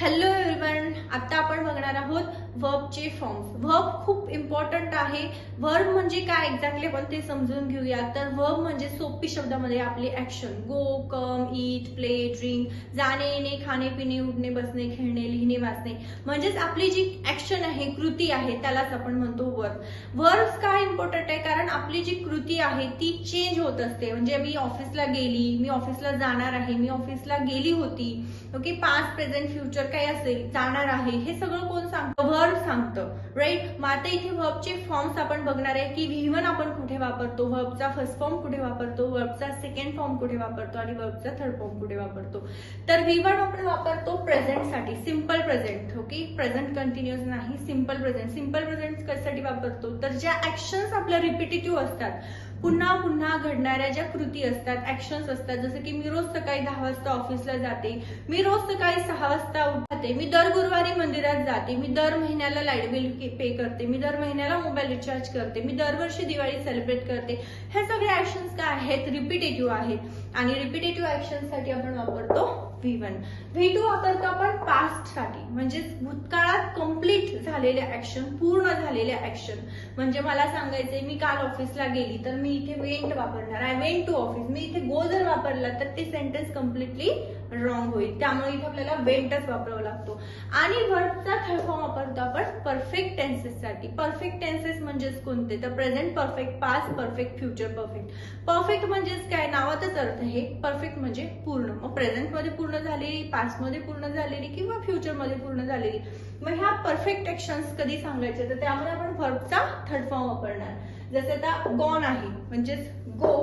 Hello everyone आता आपण बघणार आहोत व्हर्बचे फॉर्म्स व्हर्ब खूप इम्पॉर्टंट आहे. व्हर्ब म्हणजे काय एक्झॅक्टली आपण ते समजून घेऊया. तर व्हर्ब म्हणजे सोपी शब्दामध्ये आपले action go come eat play drink जाणे येणे खाणे पिणे उठणे बसणे खेळणे लिहिणे वाचणे. म्हणजेच आपली जी ऍक्शन आहे कृती आहे त्यालाच आपण म्हणतो वर्ब वर्ब्स काय इम्पॉर्टंट आहे? कारण आपली जी कृती आहे ती चेंज होत असते. म्हणजे मी ऑफिसला गेली मी ऑफिसला जाणार आहे मी ऑफिसला गेली होती. ओके पास्ट प्रेझेंट फ्युचर काय असेल जाणार आहे. हे सगळं कोण सांगतं? वर्ब सांगतं राईट मग आता इथे वर्बचे फॉर्म्स आपण बघणार आहे की व्ही वन आपण कुठे वापरतो? वर्बचा फर्स्ट फॉर्म कुठे वापरतो? वर्बचा सेकंड फॉर्म कुठे वापरतो? आणि वर्बचा थर्ड फॉर्म कुठे वापरतो? तर व्ही वन आपण वापरतो प्रेझेंटसाठी simple present okay present continuous नाही सिंपल प्रेझेंट सिंपल प्रेझेंट कशासाठी वापरतो? तर ज्या ऍक्शन्स आपल्या रिपिटेटिव्ह असतात पुन्हा पुन्हा घडणाऱ्या ज्या कृती असतात ऍक्शन्स असतात जसं की मी रोज सकाळी दहा वाजता ऑफिसला जाते मी रोज सकाळी सहा वाजता उठते मी दर गुरुवारी मंदिरात जाते मी दर महिन्याला लाइट बिल पे करते मी दर महिन्याला मोबाईल रिचार्ज करते मी दरवर्षी दिवाळी सेलिब्रेट करते. ह्या सगळे ऍक्शन्स काय आहेत? रिपिटेटिव्ह आहेत. आणि रिपिटेटिव्ह ऍक्शनसाठी आपण वापरतो व्ही वन व्ही टू वापरतो आपण पास्टसाठी म्हणजे भूतकाळात कंप्लीट झालेले ऍक्शन पूर्ण झालेले ऍक्शन म्हणजे मला सांगायचंय मी काल ऑफिसला गेली तर मी इथे वेंट वापरणार. आय वेंट टू ऑफिस मी इथे गो जर वापरला तर ते सेंटेन्स कम्प्लिटली रॉंग होईल. त्यामुळे इथे आपल्याला वेंटच वापरावा लागतो. आणि वर्डचा थर्ड फॉर्म वापरतो आपण परफेक्ट टेन्सेस साठी. परफेक्ट टेन्सेस म्हणजेच कोणते? तर present perfect past perfect future perfect perfect म्हणजेच काय? नावातच अर्थ आहे. परफेक्ट म्हणजे पूर्ण. मग प्रेझेंटमध्ये पूर्ण झालेली पास्टमध्ये पूर्ण झालेली किंवा फ्युचरमध्ये पूर्ण झालेली मग ह्या परफेक्ट ऍक्शन्स कधी सांगायचे? तर त्यामुळे आपण व्हर्बचा थर्ड फॉर्म वापरणार. जसे आता गॉन आहे म्हणजेच गो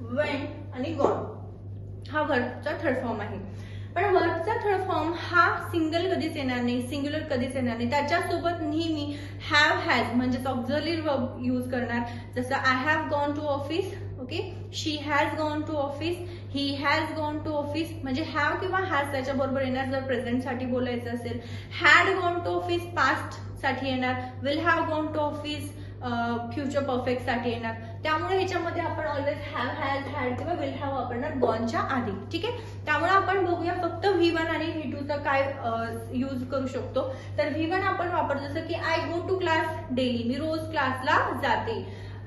वेंट आणि गॉन हा वर्कचा थर्ड फॉर्म आहे. पण वर्बचा थर्ड फॉर्म हा सिंगल कधीच येणार नाही सिंग्युलर कधीच येणार नाही. त्याच्यासोबत नेहमी हॅव हॅज म्हणजेच ऑक्झर्ली वर्ब यूज करणार. जसं I have gone to office okay she has gone to office he has gone to office म्हणजे हॅव किंवा हॅज त्याच्या बरोबर येणार जर प्रेझेंटसाठी बोलायचं असेल. हॅड गॉन टू ऑफिस पास्टसाठी येणार. Will have gone to office future परफेक्टसाठी येणार. त्यामुळे ह्याच्यामध्ये आपण ऑलवेज हॅव हॅज हॅड किंवा विल हॅव वापरणार गॉनच्या आधी. ठीक आहे? त्यामुळे आपण बघूया फक्त व्ही वन आणि व्ही टूचा काय यूज करू शकतो. तर व्ही वन आपण वापरतो जसं की I go to class daily मी रोज क्लासला जाते.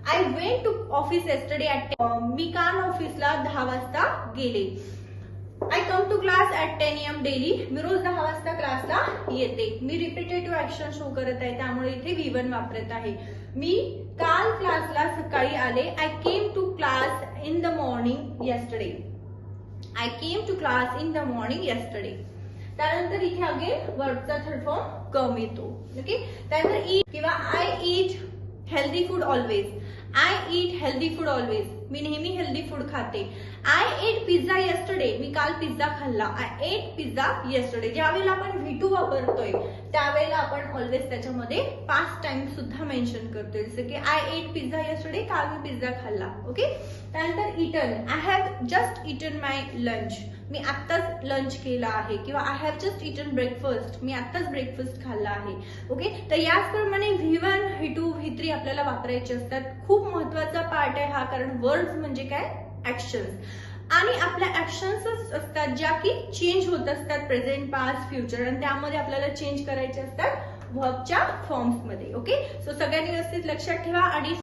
I went to office yesterday at मी काल ऑफिसला दहा वाजता गेले. I come to class at ten AM daily मी रोज दहा वाजता क्लासला येते. मी रिपिटेटिव्ह ऍक्शन शो करत आहे त्यामुळे इथे विवन वापरत आहे. मी काल क्लासला सकाळी आले. I came to class in the morning yesterday I came to class in the morning yesterday त्यानंतर इथे अगेन वर्बचा थर्ड फॉर्म कम येतो. ओके त्यानंतर ईट किंवा I eat healthy food always I eat healthy food always मी नेहमी healthy food खाते. I ate pizza yesterday मी काल पिझ्झा खाल्ला. आय एट पिझ्झा येस्टरडे ज्यावेळेला आपण व्ही टू वापरतोय त्यावेळेला आपण ऑलवेज त्याच्यामध्ये पाच टाइम सुद्धा मेन्शन करतोय. जसं की आय एट पिझ्झा येस्टरडे काल मी पिझ्झा खाल्ला. ओके त्यानंतर eaten I have just eaten my lunch मी आत्ताच लंच केला आहे किंवा I have just eaten breakfast मी आत्ताच ब्रेकफास्ट खाल्ला आहे. ओके तर याचप्रमाणे V one V two V three आपल्याला वापरायचे असतात. खूप महत्त्वाचा पार्ट आहे हा कारण वर्ड्स म्हणजे काय? ऍक्शन्स आणि आपल्या ऍक्शन्सच असतात ज्या की चेंज होत असतात प्रेझेंट पास्ट फ्युचर आणि त्यामध्ये आपल्याला चेंज करायचे असतात वर्कच्या फॉर्म्समध्ये ओके सो सगळ्यांनी व्यवस्थित लक्षात ठेवा. आणि